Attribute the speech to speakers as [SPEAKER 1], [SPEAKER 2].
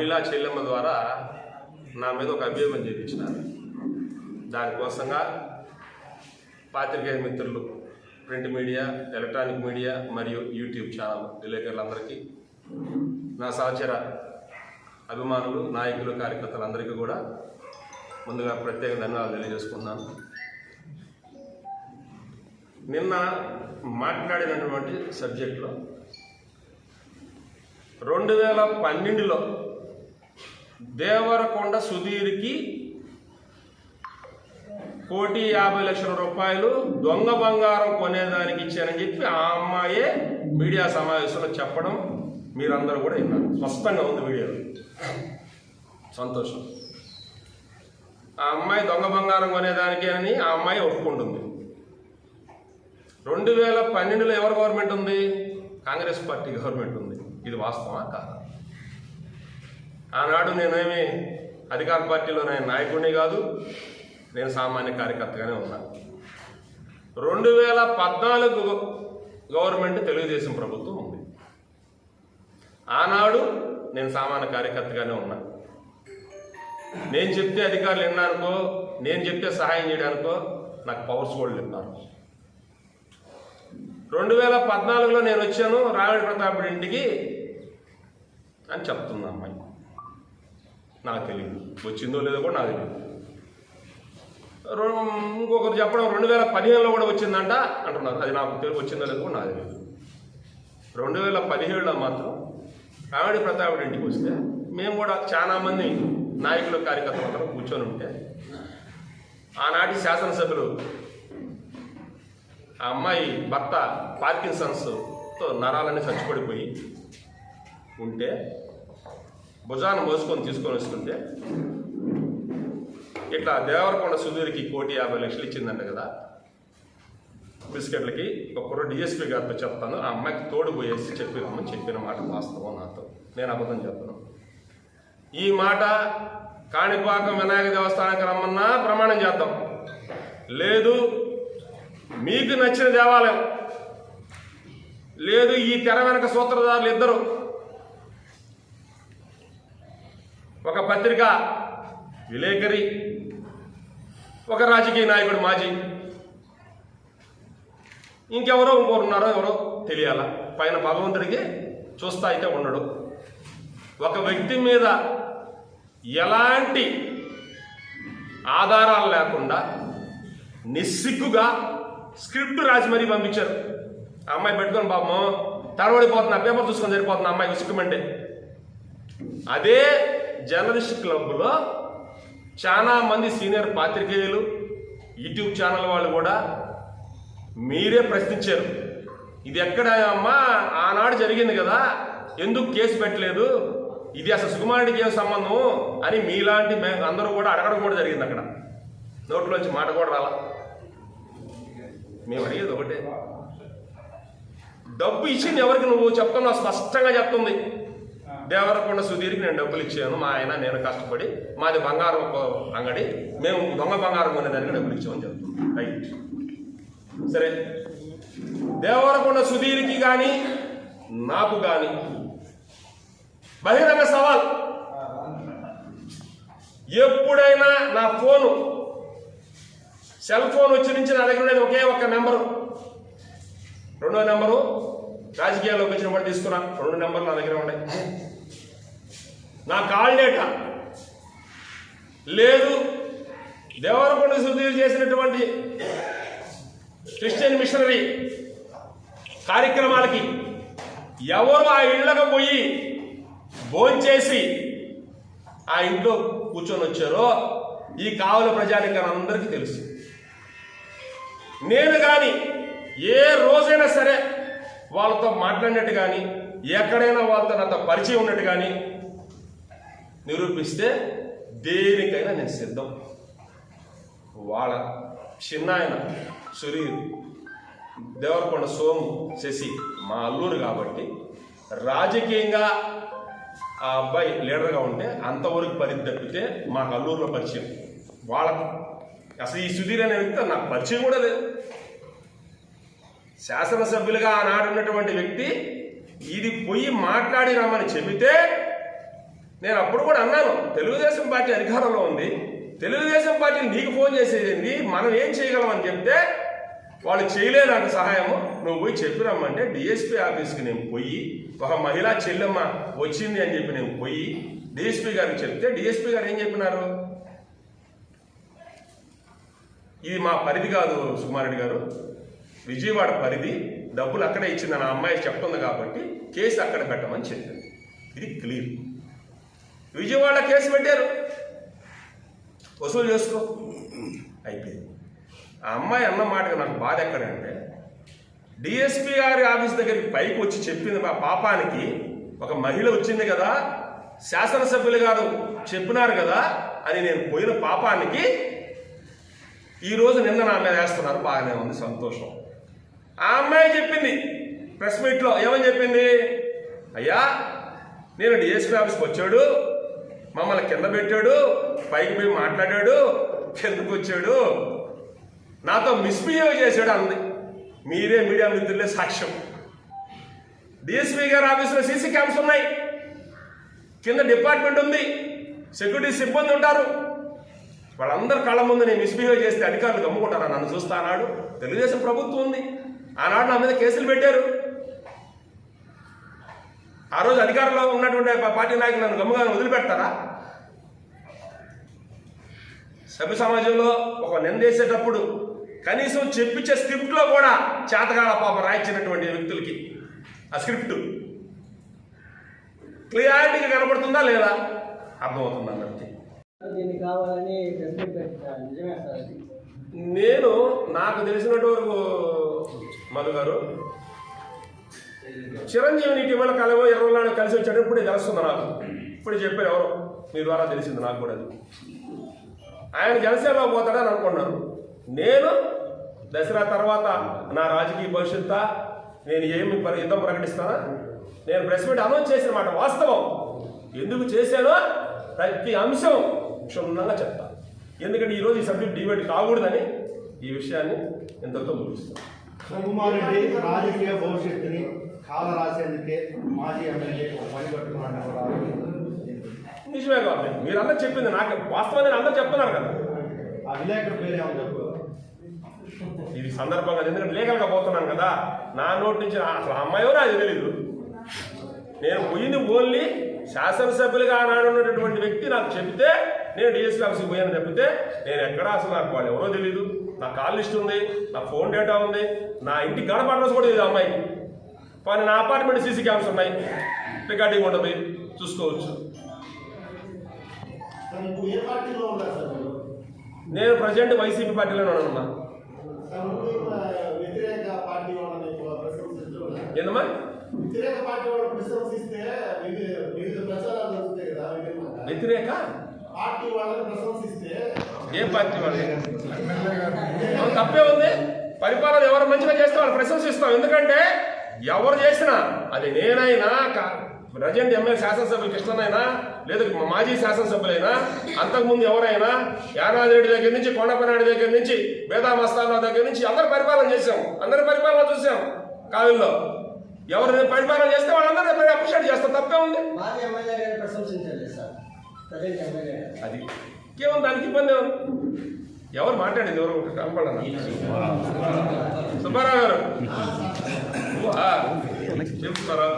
[SPEAKER 1] మహిళా చెల్లెమ్మ ద్వారా నా మీద ఒక అభియోగం చేయించినారు దానికోసంగా పాత్రికేయ మిత్రులు ప్రింట్ మీడియా ఎలక్ట్రానిక్ మీడియా మరియు యూట్యూబ్ ఛానల్ విలేకరులందరికీ నా సహచర అభిమానులు నాయకులు కార్యకర్తలందరికీ కూడా ముందుగా ప్రత్యేక ధన్యవాదాలు తెలియజేసుకున్నాను నిన్న మాట్లాడినటువంటి సబ్జెక్టులో రెండు వేల పన్నెండులో దేవరకొండ సుధీర్కి కోటి యాభై లక్షల రూపాయలు దొంగ బంగారం కొనేదానికి ఇచ్చానని చెప్పి ఆ అమ్మాయే మీడియా సమావేశంలో చెప్పడం మీరందరూ కూడా విన్నారు. స్పష్టంగా ఉంది వీడియోలో సంతోషం. ఆ అమ్మాయి దొంగ బంగారం కొనేదానికి అని ఆ అమ్మాయి ఒప్పుకుంటుంది. రెండు వేల పన్నెండులో ఎవరు గవర్నమెంట్ ఉంది? కాంగ్రెస్ పార్టీ గవర్నమెంట్ ఉంది. ఇది వాస్తవా కాదా? ఆనాడు నేనేమి అధికార పార్టీలో నేను నాయకుడిని కాదు నేను సామాన్య కార్యకర్తగానే ఉన్నాను రెండు వేల పద్నాలుగు గవర్నమెంట్ తెలుగుదేశం ప్రభుత్వం ఉంది. ఆనాడు నేను సామాన్య కార్యకర్తగానే ఉన్నా. నేను చెప్తే అధికారులు విన్నారనుకో నేను చెప్తే సహాయం చేయడానికో నాకు పవర్స్ కూడా విన్నారు రెండు వేల పద్నాలుగులో నేను వచ్చాను రావణ ప్రతాప్ ఇంటికి అని చెప్తున్నా అమ్మాయి నాకు తెలియదు వచ్చిందో లేదో కూడా నాకు తెలియదు రో- ఇంకొకరు చెప్పడం రెండు వేల పదిహేనులో కూడా వచ్చిందంట అంటున్నారు. అది నాకు తెలియదు వచ్చిందో లేదో కూడా నాకు తెలియదు రెండు వేల పదిహేడులో మాత్రం రావణ ప్రతాప్ ఇంటికి వస్తే మేము కూడా చాలా మంది నాయకులు కార్యకర్తలు కూర్చొని ఉంటే ఆనాటి శాసనసభ్యులు ఆ అమ్మాయి భర్త పార్కిన్సన్స్తో నరాలన్నీ చచ్చిపడిపోయి ఉంటే భుజాన మోసుకొని తీసుకొని వస్తుంటే ఇట్లా దేవరకొండ సుధీర్కి కోటి యాభై లక్షలు ఇచ్చిందంట కదా. బిస్కెట్లకి ఒకరు డిఎస్పీ గారితో చెప్తాను ఆ అమ్మాయికి తోడు పోయేసి చెప్పినామని చెప్పిన మాట వాస్తవం నాతో. నేను అబద్ధం చెప్తాను ఈ మాట కాణిపాకం వినాయక దేవస్థానానికి రమ్మన్నా ప్రమాణం చేద్దాం. లేదు మీకు నచ్చిన దేవాలయం లేదు ఈ తెర వెనక సూత్రధారులు ఇద్దరు. ఒక పత్రిక విలేకరి ఒక రాజకీయ నాయకుడు మాజీ. ఇంకెవరో ఇంకోరు ఉన్నారో ఎవరో తెలియాల? పైన భగవంతుడికి చూస్తా అయితే ఉండడు. ఒక వ్యక్తి మీద ఎలాంటి ఆధారాలు లేకుండా నిస్సిగ్గుగా స్క్రిప్ట్ రాసి మరీ పంపించారు. ఆ అమ్మాయి పెట్టుకొని పాపం తడబడిపోతున్నా పేపర్ చూసుకొని సరిపోతున్నా అమ్మాయి సిక్కుమంటే అదే జర్నలిస్ట్ క్లబ్లో చాలా మంది సీనియర్ పాత్రికేయులు యూట్యూబ్ ఛానల్ వాళ్ళు కూడా మీరే ప్రశ్నించారు. ఇది ఎక్కడ అమ్మా? ఆనాడు జరిగింది కదా. ఎందుకు కేసు పెట్టలేదు? ఇది అసలు సుకుమారుడికి ఏం సంబంధం? అని మీలాంటి అందరూ కూడా అడగడం కూడా జరిగింది అక్కడ. నోట్లోంచి మాట కూడా రాలా. మేము అడిగేది ఒకటే. డబ్బు ఇచ్చింది ఎవరికి నువ్వు? చెప్తున్నావు స్పష్టంగా చెప్తుంది. దేవరకొండ సుధీర్కి నేను డబ్బులు ఇచ్చాను. మా ఆయన నేను కష్టపడి మాది బంగారం అంగడి. మేము దొంగ బంగారం కొనేదానికి డబ్బులు ఇచ్చామని చెప్తున్నాం. రైట్. సరే. దేవరకొండ సుధీర్కి కానీ నాకు కానీ బహిరంగ సవాల్. ఎప్పుడైనా నా ఫోను సెల్ ఫోన్ వచ్చి నుంచి నా దగ్గర ఉండేది ఒకే ఒక్క నెంబరు. రెండో నెంబరు రాజకీయాల్లోకి వచ్చినప్పుడు తీసుకున్నా. రెండు నెంబర్లు నా దగ్గర ఉన్నాయి నా కాల్ డేటా లేదు దేవరకొండ సుధీర్ చేసినటువంటి క్రిస్టియన్ మిషనరీ కార్యక్రమాలకి ఎవరు ఆ ఇళ్ళకు పోయి భోంచేసి ఆ ఇంట్లో కూర్చొని వచ్చారో ఈ కావల ప్రజానికి అందరికీ తెలుసు. నేను కానీ ఏ రోజైనా సరే వాళ్ళతో మాట్లాడినట్టు కానీ ఎక్కడైనా వాళ్ళతో నాతో పరిచయం ఉన్నట్టు కానీ నిరూపిస్తే దేనికైనా నేను సిద్ధం. వాళ్ళ చిన్నాయన సురీర్ దేవరకొండ సోము శశి మా అల్లూరు కాబట్టి రాజకీయంగా ఆ అబ్బాయి లీడర్గా ఉంటే అంతవరకు పరిధి తప్పితే మాకు అల్లూరులో పరిచయం. వాళ్ళకు అసలు ఈ సుధీర్ అనే వ్యక్తి నాకు పరిచయం కూడా లేదు. శాసనసభ్యులుగా ఆనాడు ఉన్నటువంటి వ్యక్తి ఇది పోయి మాట్లాడి రమ్మని చెబితే నేను అప్పుడు కూడా అన్నాను తెలుగుదేశం పార్టీ అధికారంలో ఉంది. తెలుగుదేశం పార్టీ నీకు ఫోన్ చేసేది మనం ఏం చేయగలం అని చెప్తే వాళ్ళు చేయలేనంట సహాయము. నువ్వు పోయి చెప్పి రమ్మంటే డిఎస్పీ ఆఫీస్కి నేను పోయి ఒక మహిళా చెల్లెమ్మ వచ్చింది అని చెప్పి నేను పోయి డిఎస్పీ గారికి చెప్తే డిఎస్పీ గారు ఏం చెప్పినారు? ఇది మా పరిధి కాదు సుమారెడ్డి గారు. విజయవాడ పరిధి డబ్బులు అక్కడే ఇచ్చింది నా అమ్మాయి చెప్తుంది కాబట్టి కేసు అక్కడ పెట్టమని చెప్పింది. ఇది క్లియర్. విజయవాడ కేసు పెట్టారు. వసూలు చేసుకో. అయిపోయింది. ఆ అమ్మాయి అన్న మాటగా నాకు బాధ ఎక్కడంటే డిఎస్పీ గారి ఆఫీస్ దగ్గరికి పైకి వచ్చి చెప్పింది మా పాపానికి ఒక మహిళ వచ్చింది కదా శాసనసభ్యులు గారు చెప్పినారు కదా అని నేను పోయిన పాపానికి ఈరోజు నిన్న నా మీద వేస్తున్నారు. బాగానే ఉంది సంతోషం. ఆ అమ్మాయి చెప్పింది ప్రెస్ మీట్లో ఏమని చెప్పింది? అయ్యా నేను డిఎస్పీ ఆఫీస్కి వచ్చాడు మమ్మల్ని కింద పెట్టాడు పైకి పోయి మాట్లాడాడు కిందకు వచ్చాడు. నాతో మిస్బిహేవ్ చేశాడు అంది. మీరే మీడియా మిత్రులే సాక్ష్యం. డిఎస్పీ గారి ఆఫీసులో సీసీ క్యామ్స్ ఉన్నాయి. కింద డిపార్ట్మెంట్ ఉంది. సెక్యూరిటీ సిబ్బంది ఉంటారు. వాళ్ళందరి కళ్ళ ముందు నేను మిస్బిహేవ్ చేస్తే అధికారులు గమ్ముకుంటారా? నన్ను చూస్తా అన్నాడు. తెలుగుదేశం ప్రభుత్వం ఉంది. ఆనాడు నా మీద కేసులు పెట్టారు. ఆ రోజు అధికారంలో ఉన్నటువంటి పార్టీ నాయకులు నన్ను గమ్ముగా వదిలిపెడతారా? సభ్య సమాజంలో ఒక నిందేసేటప్పుడు కనీసం చెప్పించే స్క్రిప్ట్లో కూడా చేతగాల పాప రాయించినటువంటి వ్యక్తులకి ఆ స్క్రిప్ట్. క్లియారిటీగా కనపడుతుందా లేదా? అర్థమవుతుంది అందరికీ? నేను నాకు తెలిసినట్టు వరకు మధు గారు చిరంజీవిని ఇటీవల కాలంలో కలవో నాడు కలిసి వచ్చాడు ఇప్పుడే తెలుస్తుంది నాకు. ఇప్పుడు చెప్పారు ఎవరు? మీ ద్వారా తెలిసింది నాకు కూడా అది. ఆయన జనసేనలో పోతాడని అనుకున్నాను నేను దసరా తర్వాత నా రాజకీయ భవిష్యత్తు నేను ఏమి యుద్ధం ప్రకటిస్తానా? నేను ప్రెస్ మీట్ అనౌన్స్ చేసిన మాట వాస్తవం. ఎందుకు చేశానో ప్రతి అంశం క్షుణ్ణంగా చెప్తాను ఎందుకంటే ఈరోజు ఈ సబ్జెక్ట్ డిబేట్ కాకూడదని ఈ విషయాన్ని ఇంతతో ముగిస్తాను
[SPEAKER 2] రెడ్డి రాజకీయ భవిష్యత్తుని కాల రాసేందుకే మాజీ ఎమ్మెల్యే పని
[SPEAKER 1] నిజమే కాబట్టి మీరందరూ చెప్పింది నాకు వాస్తవం నేను అందరూ చెప్తున్నారు కదా.
[SPEAKER 2] ఆ విలేకరు పేరేమో చెప్పు.
[SPEAKER 1] ఇది సందర్భంగా ఎందుకంటే లీగల్గా పోతున్నాను కదా నా నోటి నుంచి అసలు అమ్మాయి ఎవరో అది తెలీదు. నేను పోయింది ఓన్లీ శాసనసభ్యులుగా ఆనాడు ఉన్నటువంటి వ్యక్తి నాకు చెబితే నేను డిఎస్పీ ఆఫీస్కి పోయాను చెప్తే నేను ఎక్కడ అసలు నాకు వాళ్ళు ఎవరో తెలియదు నా కాల్ లిస్ట్ ఉంది నా ఫోన్ డేటా ఉంది నా ఇంటి గడప అడ్రస్ కూడా ఇది అమ్మాయికి. కానీ నా అపార్ట్మెంట్ సీసీ క్యామ్స్ ఉన్నాయి. రికార్డింగ్ ఉంటుంది చూసుకోవచ్చు.
[SPEAKER 2] పార్టీలో
[SPEAKER 1] నేను ప్రజెంట్ వైసీపీ పార్టీలోనే ఉన్నా
[SPEAKER 2] సార్ ఇప్పుడు ఆ, వ్యతిరేక పార్టీ వాళ్ళని ఎక్కువ ప్రశంసించారు
[SPEAKER 1] ఏందమ్మా?
[SPEAKER 2] వ్యతిరేక
[SPEAKER 1] ఏ పార్టీ వాళ్ళు? తప్పే ఉంది. పరిపాలన ఎవరు మంచిగా చేస్తే వాళ్ళు ప్రశంసిస్తాం. ఎందుకంటే ఎవరు చేసినా అది నేనైనా ప్రజెంట్ ఎమ్మెల్యే శాసనసభ్యులు కృష్ణనైనా లేదా మాజీ శాసనసభ్యులైనా అంతకుముందు ఎవరైనా యానాది రెడ్డి దగ్గర నుంచి కొండపనాయుడు దగ్గర నుంచి వేదా మస్తాన్ దగ్గర నుంచి అందరు పరిపాలన చేసాం అందరి పరిపాలన చూసాం కాలంలో ఎవరు పరిపాలన చేస్తే వాళ్ళందరూ అప్రిషియేట్ చేస్తాం తప్పే ఉంది. అది ఇంకేముంది దానికి ఇబ్బంది ఎవరు? మాట్లాడింది? ఎవరు కనపడనా సుబ్బారావు గారు చెప్తారా